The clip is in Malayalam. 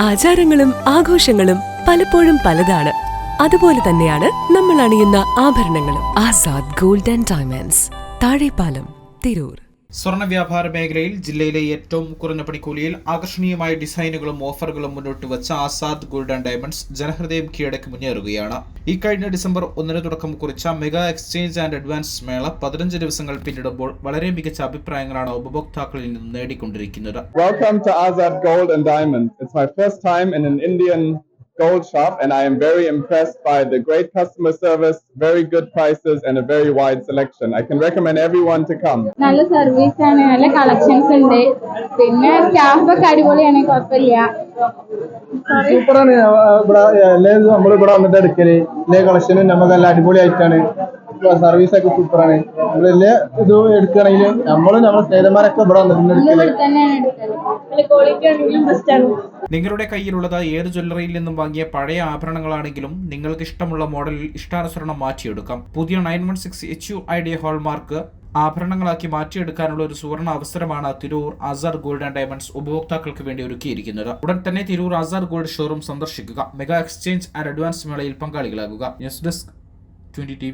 ആചാരങ്ങളും ആഘോഷങ്ങളും പലപ്പോഴും പലതാണ്. അതുപോലെ തന്നെയാണ് നമ്മൾ അണിയുന്ന ആഭരണങ്ങളും. Azad gold and diamonds Thazhepalam Tirur. സ്വർണ വ്യാപാര മേഖലയിൽ ജില്ലയിലെ ഏറ്റവും കുറഞ്ഞ പണിക്കൂലിയിൽ ആകർഷണീയമായ ഡിസൈനുകളും ഓഫറുകളും മുന്നോട്ട് വെച്ച ആസാദ് ഗോൾഡ് ആൻഡ് ഡയമണ്ട്സ് ജനഹൃദയം കീഴടക്കി മുന്നേറുകയാണ്. ഈ കഴിഞ്ഞ ഡിസംബർ ഒന്നിന് തുടക്കം കുറിച്ച മെഗാ എക്സ്ചേഞ്ച് ആൻഡ് അഡ്വാൻസ് മേള പതിനഞ്ച് ദിവസങ്ങൾ പിന്നിടുമ്പോൾ വളരെ മികച്ച അഭിപ്രായങ്ങളാണ് ഉപഭോക്താക്കളിൽ നിന്ന് നേടിക്കൊണ്ടിരിക്കുന്നത്. Gold shop, and I am very impressed by the great customer service, very good prices, and a very wide selection. I can recommend everyone to come. നല്ല സർവീസ് ആണ് നല്ല കളക്ഷൻസ് ഉണ്ട്. പിന്നെ സ്റ്റാഫ് ഒക്കെ അടിപൊളിയാണ് കുഴപ്പമില്ല. സൂപ്പറാണ്. ഇവിടെ എല്ലാ നമ്മൾ ഇവിടെ വന്നിട്ട് എടുക്കൽ. എല്ലാ കളക്ഷനും നമുക്ക് നല്ല അടിപൊളിയായിട്ടാണ് സർവീസ് ഒക്കെ സൂപ്പറാണ്. നമ്മൾ എല്ലാ ഇതും എടുക്കുകയാണെങ്കിൽ നമ്മളും നമ്മുടെ സ്നേഹിതന്മാരൊക്കെ ഇവിടെ വന്നിട്ടുണ്ട് എടുക്കൽ. ക്വാളിറ്റി ആണെങ്കിലും ബെസ്റ്റ് ആണ്. നിങ്ങളുടെ കയ്യിലുള്ളത് ഏത് ജ്വല്ലറിയിൽ നിന്നും വാങ്ങിയ പഴയ ആഭരണങ്ങളാണെങ്കിലും നിങ്ങൾക്ക് ഇഷ്ടമുള്ള മോഡലിൽ ഇഷ്ടാനുസരണം മാറ്റിയെടുക്കാം. പുതിയ nine one six H U I D hallmark ആഭരണങ്ങളാക്കി മാറ്റിയെടുക്കാനുള്ള ഒരു സുവർണ അവസരമാണ് Tirur Asar gold and diamonds ഉപഭോക്താക്കൾക്ക് വേണ്ടി ഒരുക്കിയിരിക്കുന്നത്. ഉടൻ തന്നെ തിരൂർ ആസാർ ഗോൾഡ് ഷോറൂം സന്ദർശിക്കുക. മെഗാ എക്സ്ചേഞ്ച് ആൻഡ് അഡ്വാൻസ് മേളയിൽ പങ്കാളികളാകുക. News desk twenty T